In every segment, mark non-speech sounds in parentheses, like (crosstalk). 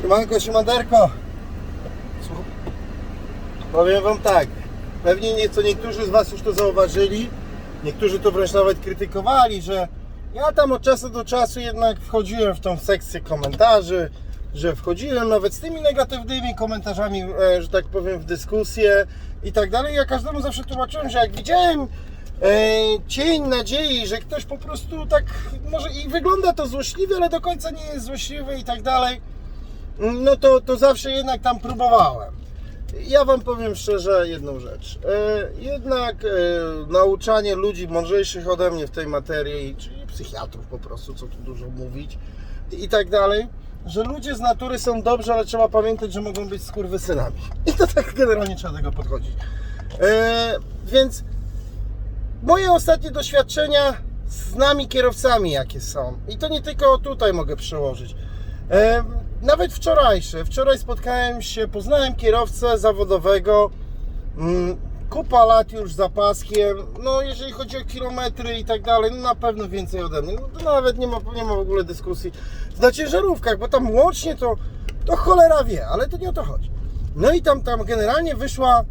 Siemanko, siemanderko. Powiem wam tak, pewnie nieco niektórzy z was już to zauważyli, niektórzy to wręcz nawet krytykowali, że ja tam od czasu do czasu jednak wchodziłem w tą sekcję komentarzy, że wchodziłem nawet z tymi negatywnymi komentarzami, e, że tak powiem, w dyskusję i tak dalej. Ja każdemu zawsze tłumaczyłem, że jak widziałem e, cień nadziei, że ktoś po prostu tak może i wygląda to złośliwie, ale do końca nie jest złośliwy i tak dalej, no to, to zawsze jednak tam próbowałem. Ja Wam powiem szczerze jedną rzecz. E, jednak e, nauczanie ludzi mądrzejszych ode mnie w tej materii, czyli psychiatrów po prostu, co tu dużo mówić i tak dalej, że ludzie z natury są dobrzy, ale trzeba pamiętać, że mogą być skurwysynami. (laughs) I to tak generalnie trzeba do tego podchodzić. E, więc moje ostatnie doświadczenia z nami kierowcami jakie są. I to nie tylko tutaj mogę przełożyć. Nawet wczorajsze. Wczoraj spotkałem się, poznałem kierowcę zawodowego. mm, Kupa lat już za paskiem. No, jeżeli chodzi o kilometry i tak dalej, no na pewno więcej ode mnie. No, to nawet nie ma, nie ma w ogóle dyskusji. Na ciężarówkach, bo tam łącznie to, to cholera wie, ale to nie o to chodzi. No i tam, tam generalnie wyszła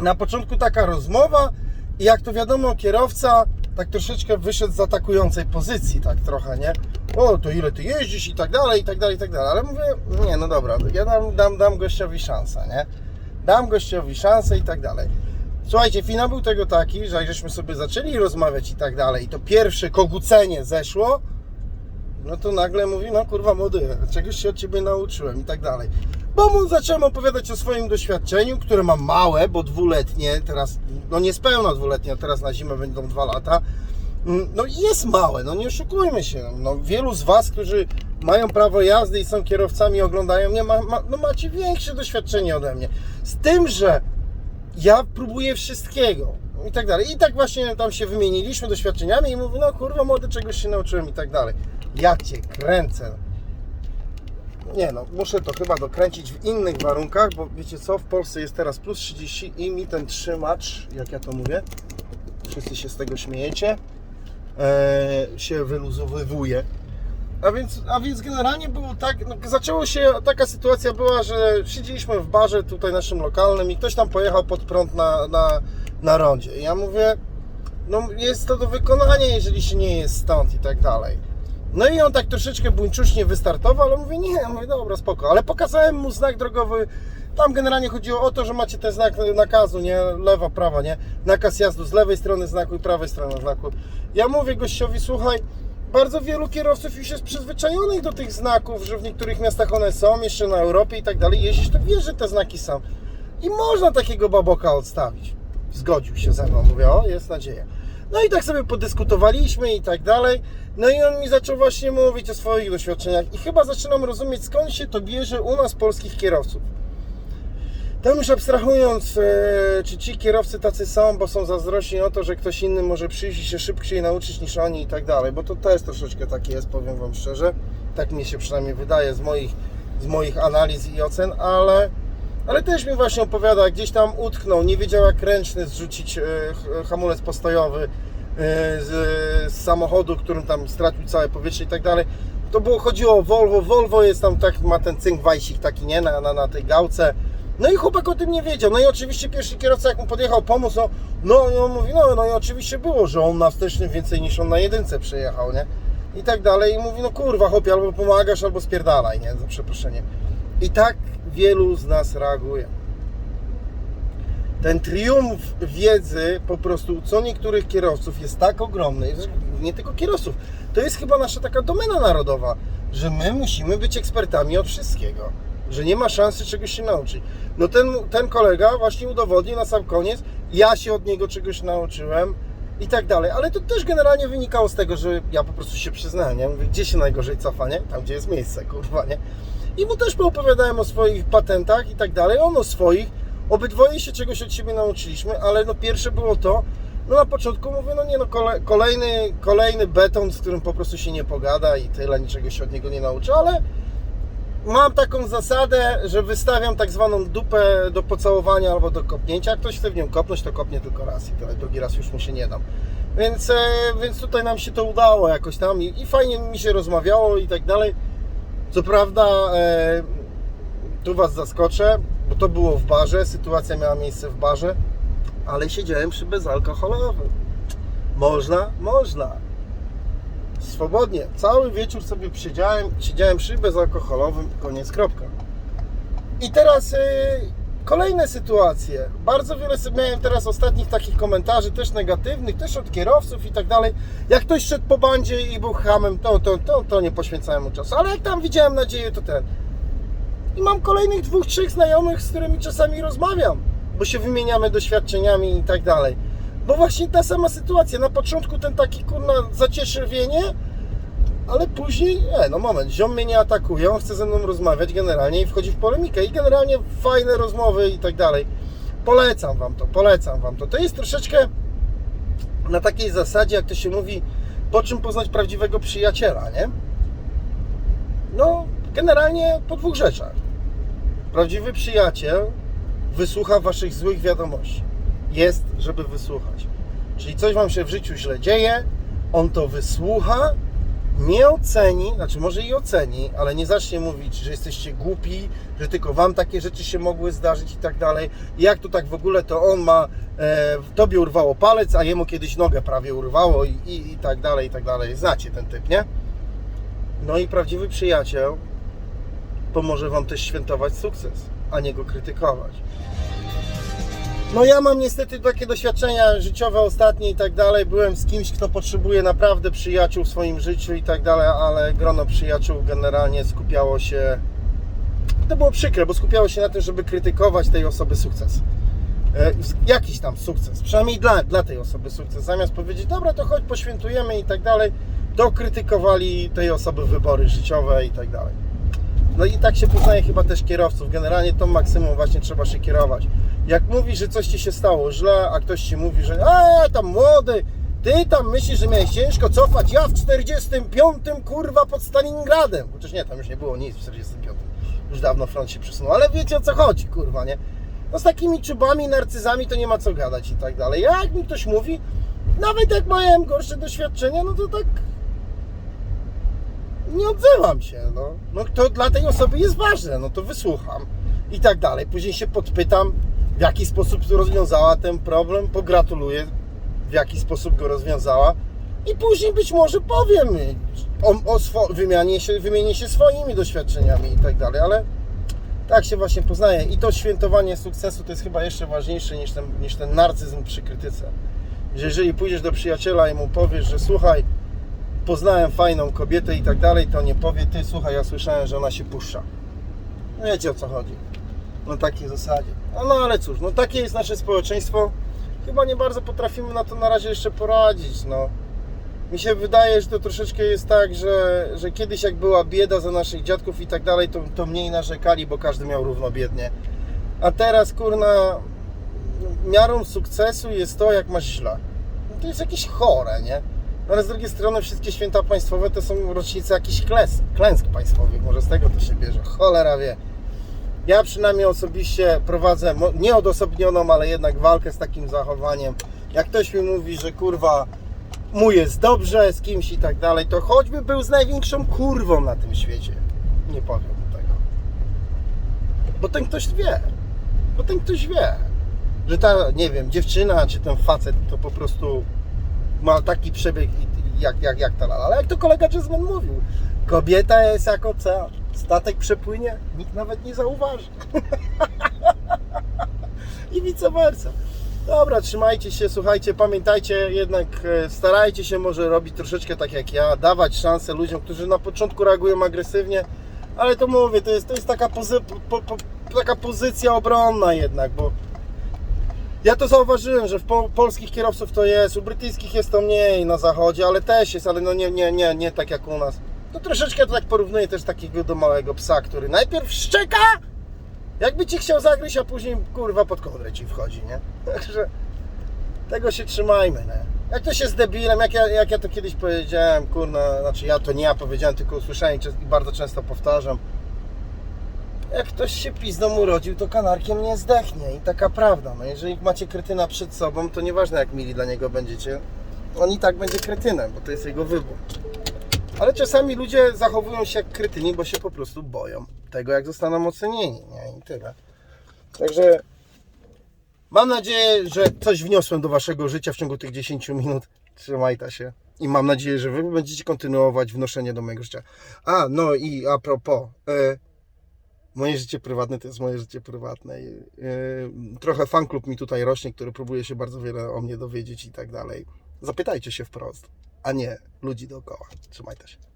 na początku taka rozmowa i jak to wiadomo, kierowca tak troszeczkę wyszedł z atakującej pozycji, tak trochę, nie? O, to ile ty jeździsz i tak dalej, i tak dalej, i tak dalej. Ale mówię, nie, no dobra, ja dam, dam, dam gościowi szansę, nie? Dam gościowi szansę i tak dalej. Słuchajcie, finał był tego taki, że jak żeśmy sobie zaczęli rozmawiać i tak dalej, i to pierwsze kogucenie zeszło, no to nagle mówi, no kurwa młody, czegoś się od Ciebie nauczyłem i tak dalej. Bo mu zacząłem opowiadać o swoim doświadczeniu, które mam małe, bo dwuletnie, teraz, no niespełna dwuletnie, a teraz na zimę będą dwa lata. Mm, No jest małe, no nie oszukujmy się. No, wielu z Was, którzy mają prawo jazdy i są kierowcami, oglądają mnie, ma, ma, no macie większe doświadczenie ode mnie. Z tym, że ja próbuję wszystkiego i tak dalej. I tak właśnie tam się wymieniliśmy doświadczeniami i mówię, no kurwa młody, czegoś się nauczyłem i tak dalej. Ja Cię kręcę. Nie no, muszę to chyba dokręcić w innych warunkach, bo wiecie co, w Polsce jest teraz plus 30 i mi ten trzymacz, jak ja to mówię, wszyscy się z tego śmiejecie, e, się wyluzowywuje. A więc, a więc generalnie było tak, no, zaczęło się, taka sytuacja była, że siedzieliśmy w barze tutaj naszym lokalnym i ktoś tam pojechał pod prąd na, na, na rondzie. I ja mówię, no jest to do wykonania, jeżeli się nie jest stąd i tak dalej. No i on tak troszeczkę buńczucznie wystartował, ale mówię, nie, mówię, dobra, spoko. Ale pokazałem mu znak drogowy, tam generalnie chodziło o to, że macie ten znak nakazu, nie, lewa, prawa, nie, nakaz jazdy z lewej strony znaku i prawej strony znaku. Ja mówię gościowi, słuchaj, bardzo wielu kierowców już jest przyzwyczajonych do tych znaków, że w niektórych miastach one są, jeszcze na Europie i tak dalej. Jeździsz, to wiesz, że te znaki są. I można takiego baboka odstawić. Zgodził się ze mną, mówię, o, jest nadzieja. No i tak sobie podyskutowaliśmy i tak dalej. No i on mi zaczął właśnie mówić o swoich doświadczeniach i chyba zaczynam rozumieć, skąd się to bierze u nas polskich kierowców. Tam już abstrahując, e, czy ci kierowcy tacy są, bo są zazdrośni o to, że ktoś inny może przyjść i się szybciej nauczyć niż oni i tak dalej, bo to też troszeczkę tak jest, powiem Wam szczerze. Tak mi się przynajmniej wydaje z moich, z moich analiz i ocen, ale, ale też mi właśnie opowiada, gdzieś tam utknął, nie wiedział jak ręczny zrzucić e, ch- hamulec postojowy e, z, samochodu, którym tam stracił całe powietrze i tak dalej. To było, chodziło o Volvo. Volvo jest tam tak, ma ten cynk wajsik taki, nie, na, na, na tej gałce. No i chłopak o tym nie wiedział. No i oczywiście pierwszy kierowca, jak mu podjechał pomóc, no, no i on mówi, no, no i oczywiście było, że on na wstecznym więcej niż on na jedynce przejechał, nie? I tak dalej. I mówi, no kurwa, chłopie, albo pomagasz, albo spierdalaj, nie? Za przeproszenie. I tak wielu z nas reaguje. Ten triumf wiedzy po prostu co niektórych kierowców jest tak ogromny, nie tylko kierowców, to jest chyba nasza taka domena narodowa, że my musimy być ekspertami od wszystkiego, że nie ma szansy czegoś się nauczyć. No ten, ten kolega właśnie udowodnił na sam koniec, ja się od niego czegoś nauczyłem i tak dalej, ale to też generalnie wynikało z tego, że ja po prostu się przyznałem, nie? Mówię, gdzie się najgorzej cofa, nie? Tam, gdzie jest miejsce, kurwa, nie? I mu też poopowiadałem o swoich patentach i tak dalej, on o swoich, obydwoje się czegoś od siebie nauczyliśmy, ale no pierwsze było to, no na początku mówię, no nie no, kole, kolejny, kolejny beton, z którym po prostu się nie pogada i tyle, niczego się od niego nie nauczę, ale mam taką zasadę, że wystawiam tak zwaną dupę do pocałowania albo do kopnięcia. Jak ktoś chce w nią kopnąć, to kopnie tylko raz i tyle. Drugi raz już mu się nie dam. Więc, e, więc tutaj nam się to udało jakoś tam i, i fajnie mi się rozmawiało i tak dalej. Co prawda, e, tu Was zaskoczę, bo to było w barze, sytuacja miała miejsce w barze, ale siedziałem przy bezalkoholowym. Można? Można. Swobodnie. Cały wieczór sobie siedziałem, siedziałem przy bezalkoholowym, koniec, kropka. I teraz y, kolejne sytuacje. Bardzo wiele miałem teraz ostatnich takich komentarzy, też negatywnych, też od kierowców i tak dalej. Jak ktoś szedł po bandzie i był hamem, to, to, to, to nie poświęcałem mu czasu. Ale jak tam widziałem nadzieję, to ten. I mam kolejnych dwóch, trzech znajomych, z którymi czasami rozmawiam, bo się wymieniamy doświadczeniami i tak dalej. Bo właśnie ta sama sytuacja. Na początku ten taki kurna zacietrzewienie, ale później, e, no moment, ziom mnie nie atakuje, on chce ze mną rozmawiać generalnie i wchodzi w polemikę i generalnie fajne rozmowy i tak dalej. Polecam Wam to, polecam Wam to. To jest troszeczkę na takiej zasadzie, jak to się mówi, po czym poznać prawdziwego przyjaciela, nie? No, generalnie po dwóch rzeczach. Prawdziwy przyjaciel wysłucha Waszych złych wiadomości. Jest, żeby wysłuchać. Czyli coś Wam się w życiu źle dzieje, on to wysłucha, nie oceni, znaczy może i oceni, ale nie zacznie mówić, że jesteście głupi, że tylko Wam takie rzeczy się mogły zdarzyć i tak dalej. Jak to tak w ogóle, to on ma, e, Tobie urwało palec, a jemu kiedyś nogę prawie urwało i, i, i tak dalej, i tak dalej. Znacie ten typ, nie? No i prawdziwy przyjaciel pomoże Wam też świętować sukces, a nie go krytykować. No ja mam niestety takie doświadczenia życiowe ostatnie i tak dalej. Byłem z kimś, kto potrzebuje naprawdę przyjaciół w swoim życiu i tak dalej, ale grono przyjaciół generalnie skupiało się... To było przykre, bo skupiało się na tym, żeby krytykować tej osoby sukces. E, Jakiś tam sukces, przynajmniej dla, dla tej osoby sukces. Zamiast powiedzieć, dobra, to chodź, poświętujemy i tak dalej, to krytykowali tej osoby wybory życiowe i tak dalej. No i tak się poznaje chyba też kierowców. Generalnie tą maksymum właśnie trzeba się kierować. Jak mówisz, że coś ci się stało źle, a ktoś ci mówi, że a tam młody, ty tam myślisz, że miałeś ciężko cofać, ja w 45 kurwa pod Stalingradem. Chociaż nie, tam już nie było nic w 45. Już dawno front się przesunął, ale wiecie o co chodzi, kurwa, nie? No z takimi czubami, narcyzami to nie ma co gadać i tak dalej. Jak mi ktoś mówi, nawet jak miałem gorsze doświadczenia, no to tak nie odzywam się, no. No to dla tej osoby jest ważne, no to wysłucham i tak dalej. Później się podpytam, w jaki sposób rozwiązała ten problem, pogratuluję, w jaki sposób go rozwiązała i później być może powiem o, o swo- wymianie się, wymienię się swoimi doświadczeniami i tak dalej, ale tak się właśnie poznaje i to świętowanie sukcesu to jest chyba jeszcze ważniejsze niż ten, niż ten narcyzm przy krytyce. Że jeżeli pójdziesz do przyjaciela i mu powiesz, że słuchaj, poznałem fajną kobietę i tak dalej, to nie powie, ty słuchaj, ja słyszałem, że ona się puszcza. No Wiecie o co chodzi. Na takiej zasadzie. No, no ale cóż, no takie jest nasze społeczeństwo. Chyba nie bardzo potrafimy na to na razie jeszcze poradzić, no. Mi się wydaje, że to troszeczkę jest tak, że, że kiedyś jak była bieda za naszych dziadków i tak dalej, to, to mniej narzekali, bo każdy miał równo biednie. A teraz, kurna, miarą sukcesu jest to, jak masz źle. No to jest jakieś chore, nie? No ale z drugiej strony wszystkie święta państwowe to są rocznice jakichś kles, klęsk państwowych. Może z tego to się bierze. Cholera wie. Ja przynajmniej osobiście prowadzę nieodosobnioną, ale jednak walkę z takim zachowaniem. Jak ktoś mi mówi, że kurwa mu jest dobrze z kimś i tak dalej, to choćby był z największą kurwą na tym świecie. Nie powiem tego. Bo ten ktoś wie. Bo ten ktoś wie. Że ta, nie wiem, dziewczyna czy ten facet to po prostu ma taki przebieg jak, jak, jak ta lala. Ale jak to kolega Jazzman mówił, kobieta jest jak ocean. Statek przepłynie, nikt nawet nie zauważy. (laughs) I vice versa. Dobra, trzymajcie się, słuchajcie, pamiętajcie, jednak e, starajcie się może robić troszeczkę tak jak ja, dawać szansę ludziom, którzy na początku reagują agresywnie, ale to mówię, to jest, to jest taka, pozy, po, po, taka pozycja obronna jednak, bo ja to zauważyłem, że w po, polskich kierowców to jest, u brytyjskich jest to mniej na zachodzie, ale też jest, ale no nie, nie, nie, nie tak jak u nas. To troszeczkę to tak porównuję też takiego do małego psa, który najpierw szczeka, jakby cię chciał zagryźć, a później kurwa pod kołdrę ci wchodzi, nie? (laughs) Także tego się trzymajmy, nie? Jak to się z debilem, jak ja, jak ja to kiedyś powiedziałem, kurna, znaczy ja to nie ja powiedziałem, tylko usłyszałem i bardzo często powtarzam. Jak ktoś się pizdą urodził, to kanarkiem nie zdechnie i taka prawda. No jeżeli macie kretyna przed sobą, to nieważne jak mili dla niego będziecie, on i tak będzie kretynem, bo to jest jego wybór. Ale czasami ludzie zachowują się jak krytyni, bo się po prostu boją tego, jak zostaną ocenieni, nie? I tyle. Także mam nadzieję, że coś wniosłem do Waszego życia w ciągu tych 10 minut. Trzymajcie się. I mam nadzieję, że Wy będziecie kontynuować wnoszenie do mojego życia. A, no i a propos, e, moje życie prywatne to jest moje życie prywatne. E, trochę fanklub mi tutaj rośnie, który próbuje się bardzo wiele o mnie dowiedzieć i tak dalej. Zapytajcie się wprost, a nie ludzi dookoła. Trzymajcie się.